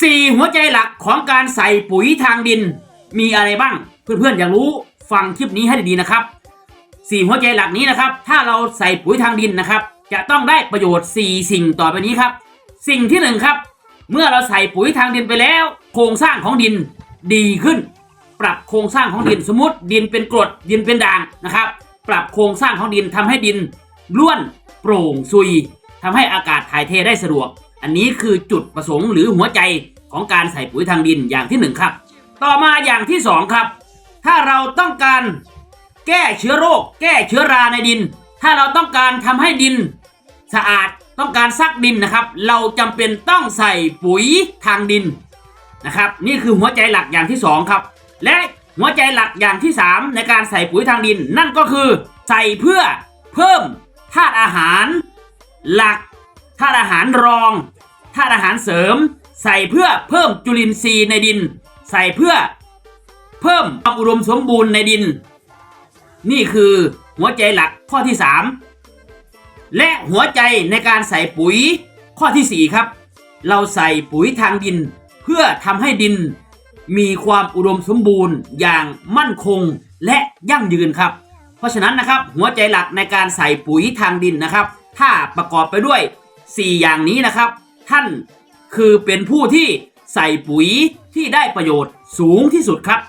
สี่หัวใจหลักของการใส่ปุ๋ยทางดิน มีอะไรบ้าง เพื่อนๆอยากรู้ฟังคลิปนี้ให้ดีๆนะครับสี่หัวใจหลักนี้นะครับ ถ้าเราใส่ปุ๋ยทางดินนะครับ จะต้องได้ประโยชน์ 4 สิ่งต่อไปนี้ครับ สิ่งที่หนึ่งครับ เมื่อเราใส่ปุ๋ยทางดินไปแล้ว โครงสร้างของดินดีขึ้น ปรับโครงสร้างของดินสมมติ ดินเป็นกรดดินเป็นด่างนะครับ ปรับโครงสร้างของดินทำให้ดินร่วนโปร่งซุยทำให้อากาศถ่ายเทได้สะดวก อันนี้คือจุดประสงค์หรือหัวใจของการใส่ปุ๋ยทางดินอย่างที่หนึ่งครับ ต่อมาอย่างที่สองครับ ถ้าเราต้องการแก้เชื้อโรค แก้เชื้อราในดิน ถ้าเราต้องการทำให้ดิน สะอาดต้องการซักดินนะครับ เราจำเป็นต้องใส่ปุ๋ยทางดินนะครับ นี่คือหัวใจหลักอย่างที่สองครับ และหัวใจหลักอย่างที่สามในการใส่ปุ๋ยทางดิน นั่นก็คือใส่เพื่อเพิ่มธาตุอาหาร หลัก ธาตุอาหารรองธาตุอาหารเสริม ใส่เพื่อเพิ่มจุลินทรีย์ในดิน ใส่เพื่อเพิ่มความอุดมสมบูรณ์ในดิน นี่คือหัวใจหลักข้อที่สามและหัวใจในการใส่ปุ๋ยข้อที่ 4 ครับ เราใส่ปุ๋ยทางดิน เพื่อทำให้ดิน มีความอุดมสมบูรณ์อย่างมั่นคงและยั่งยืนครับ เพราะฉะนั้นนะครับหัวใจหลักในการใส่ปุ๋ยทางดินนะครับ ถ้าประกอบไปด้วย 4 อย่างนี้นะครับ ท่านคือเป็นผู้ที่ใส่ปุ๋ยที่ได้ประโยชน์สูงที่สุดครับ